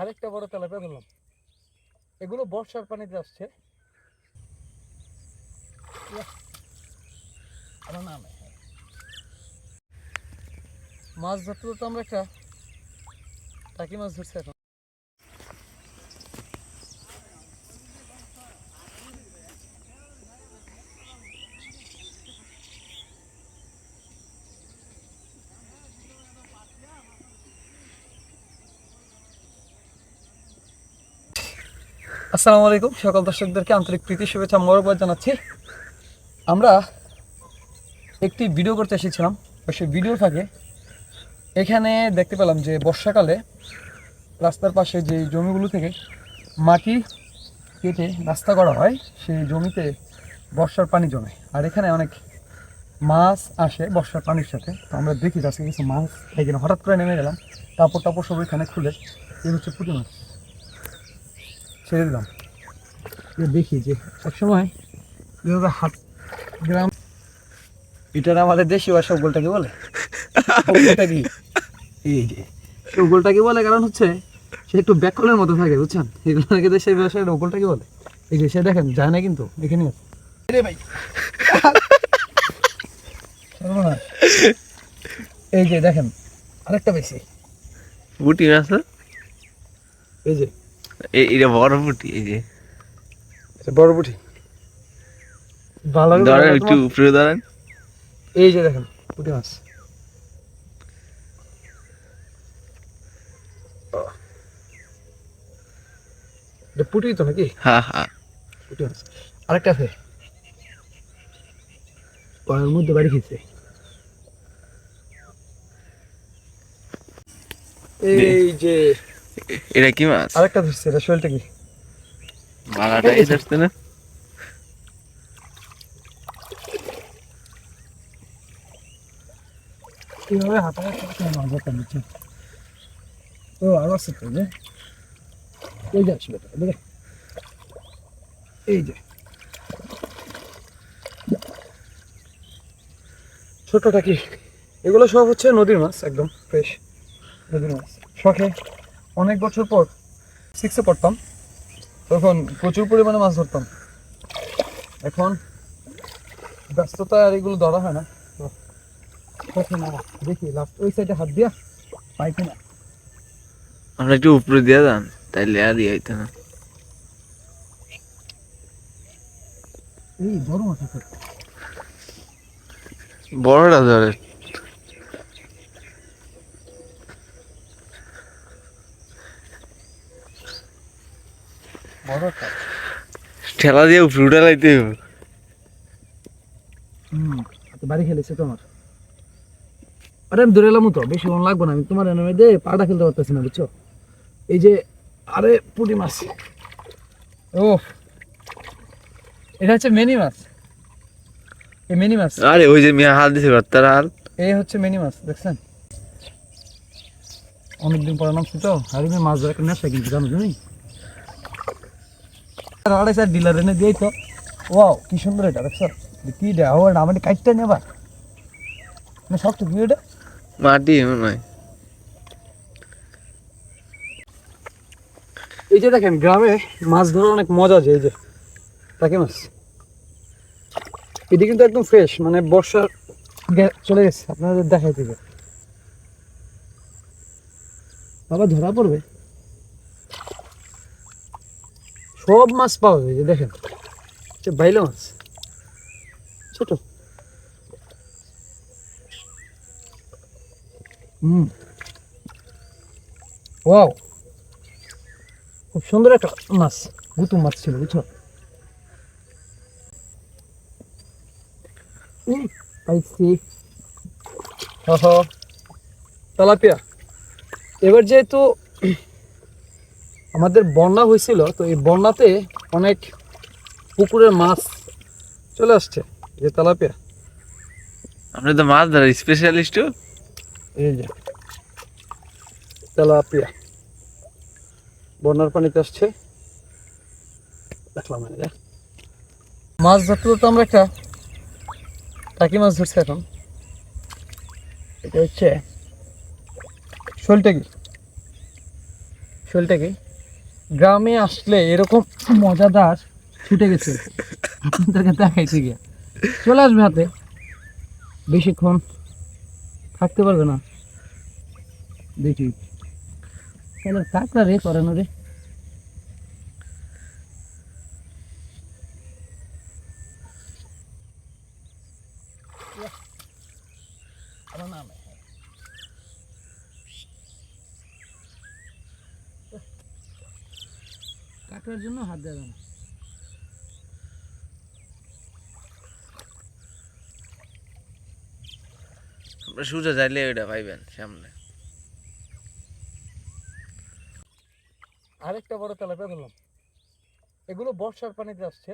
আরেকটা বড় তেলাপিয়া ধরলাম এগুলো বর্ষার পানিতে আসছে। মাছ ধরতে তো আমরা একটা টাকি মাছ ধরছি এখন। আসসালামু আলাইকুম। সকল দর্শকদেরকে আন্তরিক প্রীতি, শুভেচ্ছা মরবার জানাচ্ছি। আমরা একটি ভিডিও করতে এসেছিলাম। সেই ভিডিও থাকে এখানে দেখতে পেলাম যে বর্ষাকালে রাস্তার পাশে যে জমিগুলো থেকে মাটি কেটে রাস্তা করা হয়, সেই জমিতে বর্ষার পানি জমে। আর এখানে অনেক মাছ আসে বর্ষার পানির সাথে। তো আমরা দেখি আজকে কিছু মাছ এখানে হঠাৎ করে নেমে গেলাম। কাপড় টাপড় সব এখানে খুলে এই হচ্ছে পুঁটি মাছ। ছেড়ে দিলাম। দেখি যে একসময় এভাবে হাট গ্রাম এটার আমাদের দেশি ভাষা গোলটাকে বলে? কি? এই যে সে গোলটাকে বলে? কারণ হচ্ছে সে একটু ব্যাকলের মতো থাকে বুঝছেন? এগুলোকে দেশের ভাষায় গোলটাকে বলে? এই যে সে দেখেন যায় না কিন্তু এখানে আছে রে ভাই। এই যে দেখেন আরেকটা বেশি বুটি মাছ না? এই যে এটা বড় বুটি এই যে। বড় বুটি ভালো ধরেন একটু উপরে ধরেন। এই যে দেখেন পুঁটি মাছ। এটা পুঁটি তো নাকি? হ্যাঁ হ্যাঁ পুঁটি মাছ। আরেকটা আছে। পায়ের মধ্যে বাড়ি খেয়েছে এই যে এটা কি মাছ? আরেকটা ধরছে এটা শোলটা কি? মালাটা এই না? কীভাবে হাতায় মাছ ধরতাম ও আরও আছে তো যে ওই যে দেখে এই যে। ছোটটা কি? এগুলো সব হচ্ছে নদীর মাছ একদম ফ্রেশ নদীর মাছ। শখে? অনেক বছর পর সিক্সে পড়তাম। তখন প্রচুর পরিমাণে মাছ ধরতাম। এখন ব্যস্ততা আর এগুলো ধরা হয় না। দেখি লাস্ট ওই সাইডে হাত দিয়া পাই কিনা। আমরা একটু উপরে দিয়ে যান তাইলে আর ইয়ে হইতো না। এই বড় মাছ বড়টা ধরে। বড় একটা ঠেলা দিয়ে উঠে লাইতে হবে হুম বাড়ি খেলেছে তোমার। আরে আমি ধরে এলাম তো বেশি মন লাগবে না আমি তোমার এনে দে পাটা খেলতে পারতেছি না বুঝছ? এই যে আরে পুঁটি মাছ। ও এটা হচ্ছে মিনি মাছ। এই মিনি মাছ। আরে ওই যে মিয়া হাত দিছে তার হাল। এই হচ্ছে মিনি মাছ দেখছেন? অনেকদিন পরে নামছি তো আর মাছ ধরে একটা নেশা কিন্তু জানো তুমি? আড়াই চার ডিলার এনে দিয়েই তো ওয়াও কি সুন্দর এটা দেখছ? কি দেয়া ও এটা আমাদের কাইটটা নেবা। না সব কি এটা? মাটি মনে এই যে দেখেন গ্রামে মাছ ধরার অনেক মজা আছে এই যে। টাকি মাছ? এটি কিন্তু একদম ফ্রেশ মানে বর্ষার চলে গেছে আপনাদের দেখাই থেকে বাবা ধরা পড়বে? সব মাছ পাওয়া যায় দেখেন। বাইলে মাছ। ছোট। হুম ওয়াও। খুব সুন্দর একটা মাছ, গুতুম মাছ ছিল, বুঝছ? পাইছি। হহ তেলাপিয়া। এবার যেহেতু আমাদের বন্যা হয়েছিল তো এই বন্যাতে অনেক পুকুরের মাছ চলে আসছে যে তেলাপিয়া। আপনি তো মাছ ধরার স্পেশালিস্ট এই যে তেলাপিয়া। বন্যার পানিতে আসছে। দেখলাম মাছ ধরতে তো আমরা একটা টাকি মাছ ধরছি এখন। এটা হচ্ছে শোল টাকি শৈলটাকে? গ্রামে আসলে এরকম মজাদার ছুটে গেছে। আপনাদেরকে দেখাইছি গিয়া। চলে আসবে হাতে। বেশিক্ষণ থাকতে পারবে না। দেখি। তাহলে কাকড়া রে করানো রে। আমার নাম। কাকড়ার জন্য হাত দেবে না। আমরা সুজা যাইলে ওইটা পাইবেন সামনে। আরেকটা বড় তেলাপিয়া ধরলাম এগুলো বর্ষার পানিতে আসছে।